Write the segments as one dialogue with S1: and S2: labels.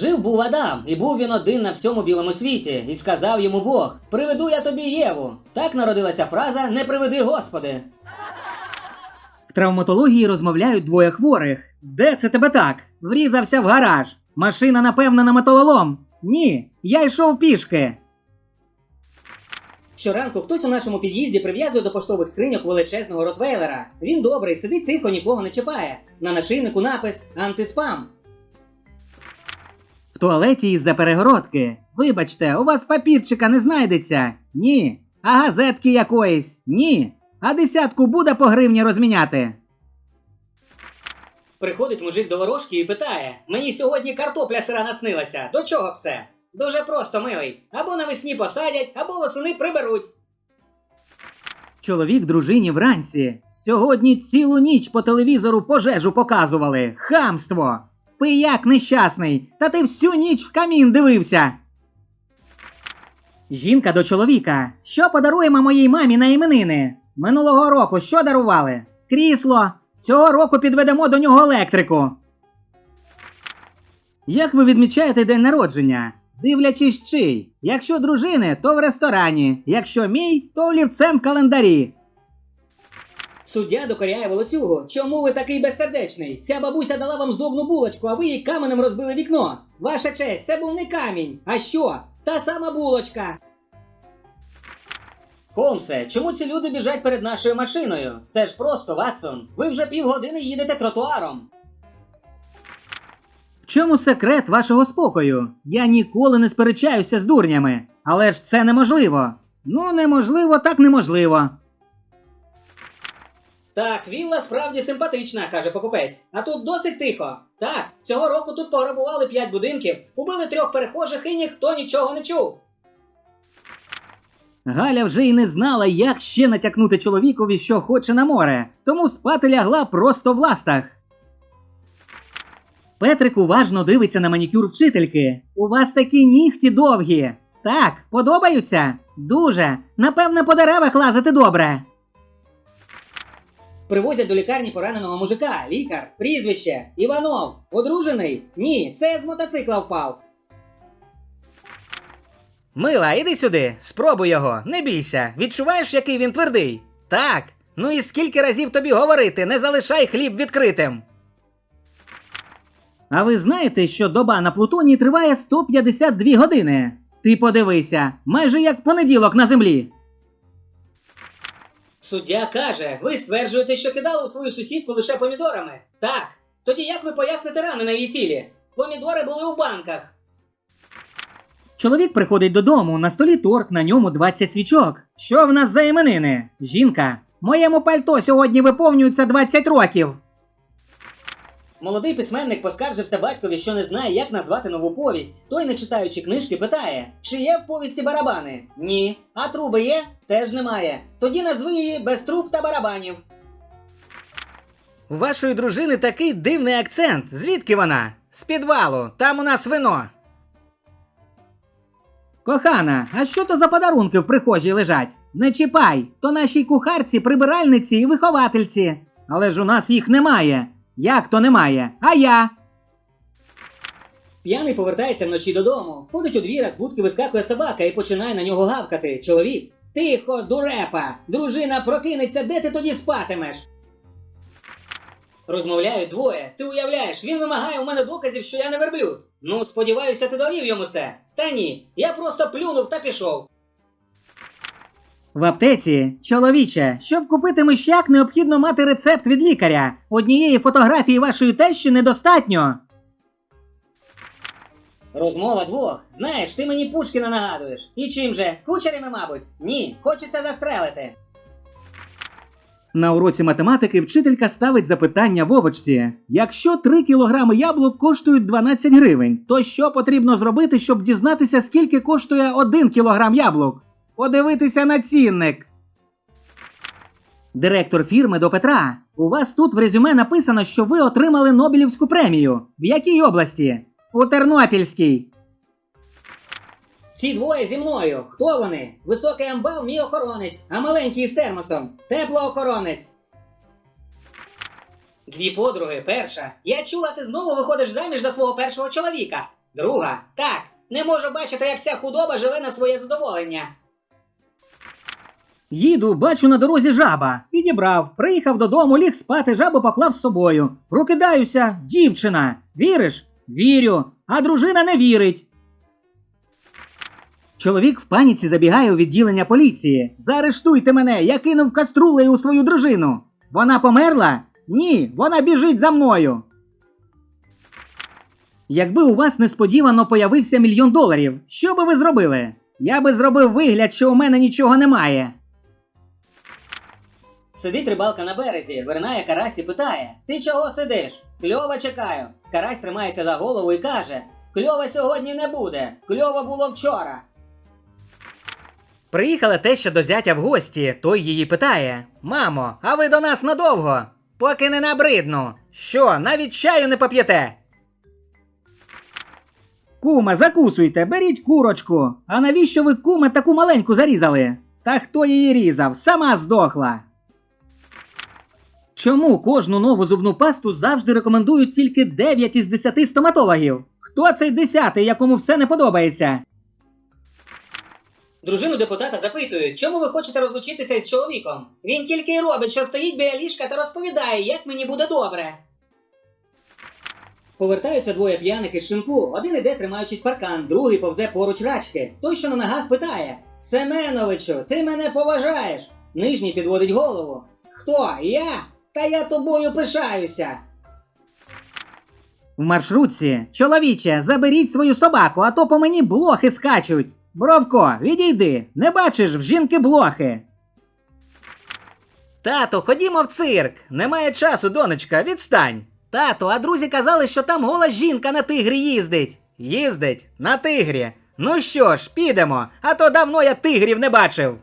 S1: Жив був Адам, і був він один на всьому білому світі, і сказав йому Бог: Приведу я тобі Єву. Так народилася фраза Не приведи Господи.
S2: В травматології розмовляють двоє хворих. Де це тебе так? Врізався в гараж. Машина, напевно, на металолом. Ні, я йшов пішки.
S1: Щоранку хтось у нашому під'їзді прив'язує до поштових скриньок величезного ротвейлера. Він добрий, сидить тихо, нікого не чіпає. На нашийнику напис антиспам.
S2: Туалеті із-за перегородки. Вибачте, у вас папірчика не знайдеться. Ні. А газетки якоїсь? Ні. А десятку буде по гривні розміняти.
S1: Приходить мужик до ворожки і питає: Мені сьогодні картопля сира наснилася. До чого б це? Дуже просто, милий. Або навесні посадять, або восени приберуть.
S2: Чоловік дружині вранці. Сьогодні цілу ніч по телевізору пожежу показували. Хамство! Пияк нещасний, та ти всю ніч в камін дивився. Жінка до чоловіка. Що подаруємо моїй мамі на іменини? Минулого року що дарували? Крісло. Цього року підведемо до нього електрику. Як ви відмічаєте день народження? Дивлячись чий. Якщо дружини, то в ресторані. Якщо мій, то олівцем в календарі.
S1: Суддя докоряє волоцюгу. Чому ви такий безсердечний? Ця бабуся дала вам здобну булочку, а ви їй каменем розбили вікно. Ваша честь, це був не камінь. А що? Та сама булочка. Холмсе, чому ці люди біжать перед нашою машиною? Це ж просто, Ватсон. Ви вже півгодини їдете тротуаром.
S2: В чому секрет вашого спокою? Я ніколи не сперечаюся з дурнями. Але ж це неможливо. Ну, неможливо, так неможливо.
S1: Так, вілла справді симпатична, каже покупець. А тут досить тихо. Так, цього року тут пограбували п'ять будинків, убили трьох перехожих і ніхто нічого не чув.
S2: Галя вже й не знала, як ще натякнути чоловікові, що хоче на море, тому спати лягла просто в ластах. Петрик уважно дивиться на манікюр вчительки. У вас такі нігті довгі. Так, подобаються? Дуже. Напевне, по деревах лазити добре.
S1: Привозять до лікарні пораненого мужика, лікар, прізвище, Іванов, одружений? Ні, це з мотоцикла впав.
S3: Мила, іди сюди, спробуй його, не бійся. Відчуваєш, який він твердий? Так. Ну і скільки разів тобі говорити, не залишай хліб відкритим.
S2: А ви знаєте, що доба на Плутоні триває 152 години? Ти подивися, майже як понеділок на землі.
S1: Суддя каже, ви стверджуєте, що кидали у свою сусідку лише помідорами. Так. Тоді як ви поясните рани на її тілі? Помідори були у банках.
S2: Чоловік приходить додому, на столі торт, на ньому 20 свічок. Що в нас за іменини? Жінка. Моєму пальто сьогодні виповнюється 20 років.
S1: Молодий письменник поскаржився батькові, що не знає, як назвати нову повість. Той, не читаючи книжки, питає: чи є в повісті барабани? Ні. А труби є? Теж немає. Тоді назви її без труб та барабанів.
S3: У вашої дружини такий дивний акцент. Звідки вона? З підвалу, там у нас вино.
S2: Кохана, а що то за подарунки в прихожій лежать? Не чіпай, то нашій кухарці, прибиральниці і виховательці. Але ж у нас їх немає. Як то немає? А я?
S1: П'яний повертається вночі додому, входить у двір, а з будки вискакує собака і починає на нього гавкати. Чоловік. Тихо, дурепа! Дружина прокинеться, де ти тоді спатимеш? Розмовляють двоє. Ти уявляєш, він вимагає у мене доказів, що я не верблюд. Ну, сподіваюся, ти довів йому це. Та ні, я просто плюнув та пішов.
S2: В аптеці, чоловіче, щоб купити мишяк, необхідно мати рецепт від лікаря. Однієї фотографії вашої тещі недостатньо.
S1: Розмова двох. Знаєш, ти мені Пушкіна нагадуєш. І чим же? Кучерями, мабуть? Ні, хочеться застрелити.
S2: На уроці математики вчителька ставить запитання Вовочці. Якщо 3 кілограми яблук коштують 12 гривень, то що потрібно зробити, щоб дізнатися, скільки коштує 1 кілограм яблук? Подивитися на цінник. Директор фірми до Петра. У вас тут в резюме написано, що ви отримали Нобелівську премію. В якій області? У Тернопільській.
S1: Ці двоє зі мною. Хто вони? Високий амбал мій охоронець, а маленький з термосом. Теплоохоронець. Дві подруги, перша. Я чула, ти знову виходиш заміж за свого першого чоловіка. Друга. Так. Не можу бачити, як ця худоба живе на своє задоволення.
S2: Їду, бачу на дорозі жаба. Підібрав, приїхав додому, ліг спати, жабу поклав з собою. Прокидаюся, дівчина. Віриш? Вірю. А дружина не вірить. Чоловік в паніці забігає у відділення поліції. Заарештуйте мене, я кинув каструлею у свою дружину. Вона померла? Ні, вона біжить за мною. Якби у вас несподівано появився мільйон доларів, що би ви зробили? Я би зробив вигляд, що у мене нічого немає.
S1: Сидить рибалка на березі, виринає карась і питає: Ти чого сидиш? Кльова чекаю. Карась тримається за голову і каже: Кльова сьогодні не буде. Кльово було вчора.
S3: Приїхала теща до зятя в гості, той її питає: Мамо, а ви до нас надовго? Поки не набридну. Що, навіть чаю не поп'єте?
S2: Куме, закусуйте, беріть курочку. А навіщо ви куме таку маленьку зарізали? Та хто її різав? Сама здохла. Чому кожну нову зубну пасту завжди рекомендують тільки 9 із 10 стоматологів? Хто цей десятий, якому все не подобається?
S1: Дружину депутата запитують, чому ви хочете розлучитися із чоловіком? Він тільки й робить, що стоїть біля ліжка та розповідає, як мені буде добре. Повертаються двоє п'яних із шинку. Один іде, тримаючись паркан, другий повзе поруч рачки. Той, що на ногах, питає: Семеновичу, ти мене поважаєш? Нижній підводить голову. Хто? Я? Та я тобою пишаюся.
S2: В маршрутці, чоловіче, заберіть свою собаку, а то по мені блохи скачуть. Бровко, відійди, не бачиш в жінки блохи.
S3: Тато, ходімо в цирк. Немає часу, донечка, відстань. Тато, а друзі казали, що там гола жінка на тигрі їздить. Їздить на тигрі. Ну що ж, підемо, а то давно я тигрів не бачив.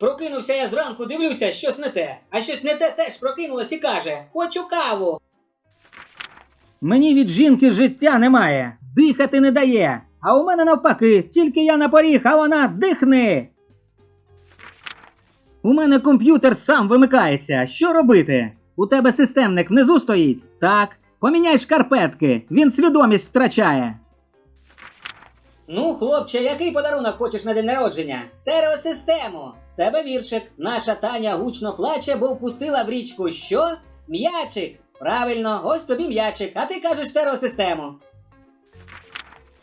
S1: Прокинувся я зранку, дивлюся, щось не те. А щось не те теж прокинулось і каже: Хочу каву.
S2: Мені від жінки життя немає, дихати не дає. А у мене навпаки, тільки я на поріг, а вона дихни. У мене комп'ютер сам вимикається. Що робити? У тебе системник внизу стоїть? Так. Поміняй шкарпетки, він свідомість втрачає.
S1: Ну, хлопче, який подарунок хочеш на день народження? Стереосистему. З тебе віршик. Наша Таня гучно плаче, бо впустила в річку що? М'ячик. Правильно, ось тобі м'ячик, а ти кажеш стереосистему.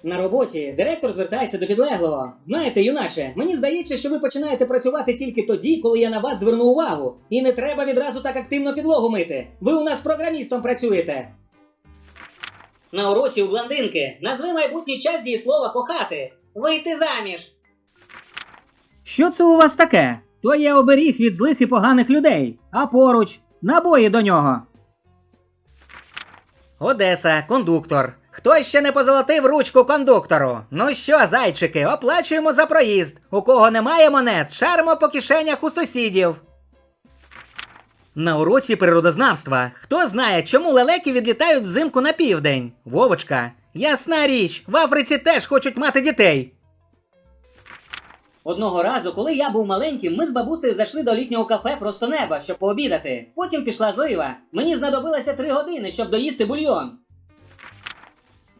S1: На роботі директор звертається до підлеглого. Знаєте, юначе, мені здається, що ви починаєте працювати тільки тоді, коли я на вас зверну увагу. І не треба відразу так активно підлогу мити. Ви у нас програмістом працюєте. На уроці у блондинки назви майбутній час дієслова кохати. Вийти заміж.
S2: Що це у вас таке? То є оберіг від злих і поганих людей, а поруч набої до нього.
S3: Одеса, кондуктор. Хто ще не позолотив ручку кондуктору? Ну що, зайчики, оплачуємо за проїзд. У кого немає монет, шаримо по кишенях у сусідів. На уроці природознавства. Хто знає, чому лелеки відлітають взимку на південь? Вовочка. Ясна річ, в Африці теж хочуть мати дітей.
S1: Одного разу, коли я був маленьким, ми з бабусею зайшли до літнього кафе просто неба, щоб пообідати. Потім пішла злива. Мені знадобилося три години, щоб доїсти бульйон.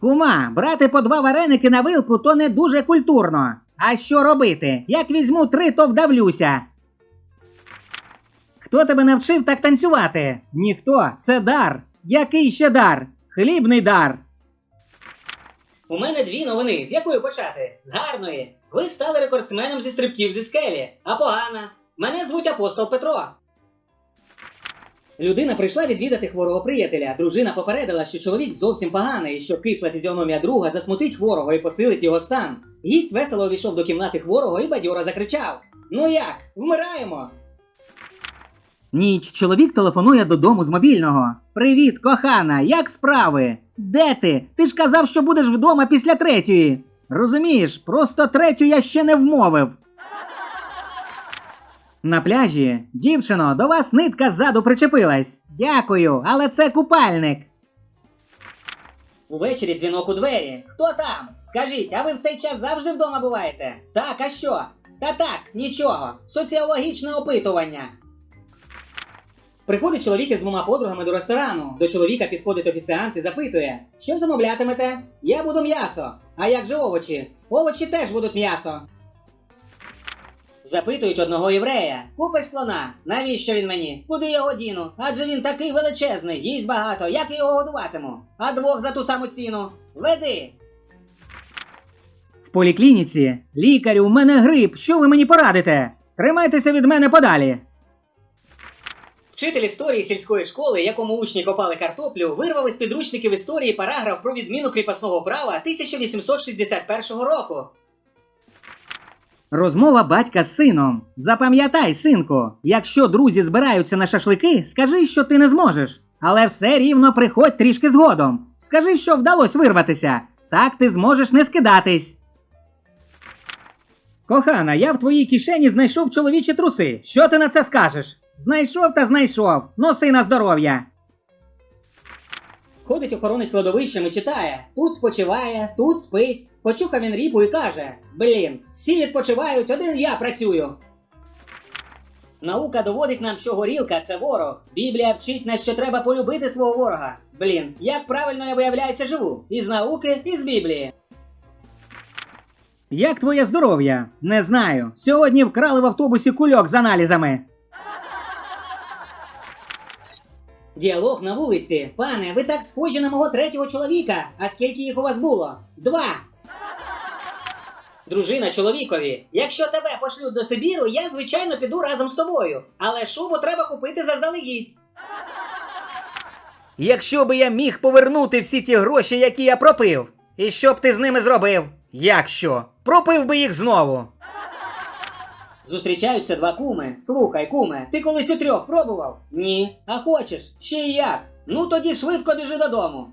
S2: Кума, брати по два вареники на вилку то не дуже культурно. А що робити? Як візьму три, то вдавлюся. Хто тебе навчив так танцювати? Ніхто, це дар. Який ще дар? Хлібний дар.
S1: У мене дві новини. З якої почати? З гарної. Ви стали рекордсменом зі стрибків зі скелі. А погана. Мене звуть апостол Петро. Людина прийшла відвідати хворого приятеля. Дружина попередила, що чоловік зовсім поганий, і що кисла фізіономія друга засмутить хворого і посилить його стан. Гість весело увійшов до кімнати хворого і бадьоро закричав: Ну як? Вмираємо!
S2: Ніч чоловік телефонує додому з мобільного. Привіт, кохана, як справи? Де ти? Ти ж казав, що будеш вдома після третьої. Розумієш, просто третю я ще не вмовив. На пляжі, дівчино, до вас нитка ззаду причепилась. Дякую, але це купальник.
S1: Увечері дзвінок у двері. Хто там? Скажіть, а ви в цей час завжди вдома буваєте? Так, а що? Та так, нічого. Соціологічне опитування. Приходить чоловік із двома подругами до ресторану. До чоловіка підходить офіціант і запитує: Що замовлятимете? Я буду м'ясо. А як же овочі? Овочі теж будуть м'ясо. Запитують одного єврея: Купиш слона? Навіщо він мені? Куди його діну? Адже він такий величезний, їсть багато, як я його годуватиму? А двох за ту саму ціну. Веди.
S2: В поліклініці. Лікарю, у мене грип. Що ви мені порадите? Тримайтеся від мене подалі.
S1: Вчитель історії сільської школи, якому учні копали картоплю, вирвав із підручників історії параграф про відміну кріпосного права 1861 року.
S2: Розмова батька з сином. Запам'ятай, синку, якщо друзі збираються на шашлики, скажи, що ти не зможеш. Але все рівно приходь трішки згодом. Скажи, що вдалося вирватися. Так ти зможеш не скидатись. Кохана, я в твоїй кишені знайшов чоловічі труси. Що ти на це скажеш? Знайшов та знайшов. Носи на здоров'я.
S1: Ходить охоронець кладовищем і читає: тут спочиває, тут спить. Почухав він ріпу і каже: Блін, всі відпочивають, один я працюю. Наука доводить нам, що горілка це ворог. Біблія вчить нас, що треба полюбити свого ворога. Блін, як правильно я виявляється живу? Із науки, і з Біблії.
S2: Як твоє здоров'я? Не знаю. Сьогодні вкрали в автобусі кульок з аналізами.
S1: Діалог на вулиці. Пане, ви так схожі на мого третього чоловіка. А скільки їх у вас було? Два. Дружина чоловікові. Якщо тебе пошлють до Сибіру, я звичайно піду разом з тобою. Але шубу треба купити заздалегідь.
S3: Якщо би я міг повернути всі ті гроші, які я пропив, і що б ти з ними зробив? Якщо? Пропив би їх знову.
S1: Зустрічаються два куми. Слухай, куме, ти колись у трьох пробував? Ні. А хочеш? Ще й як? Ну тоді швидко біжи додому.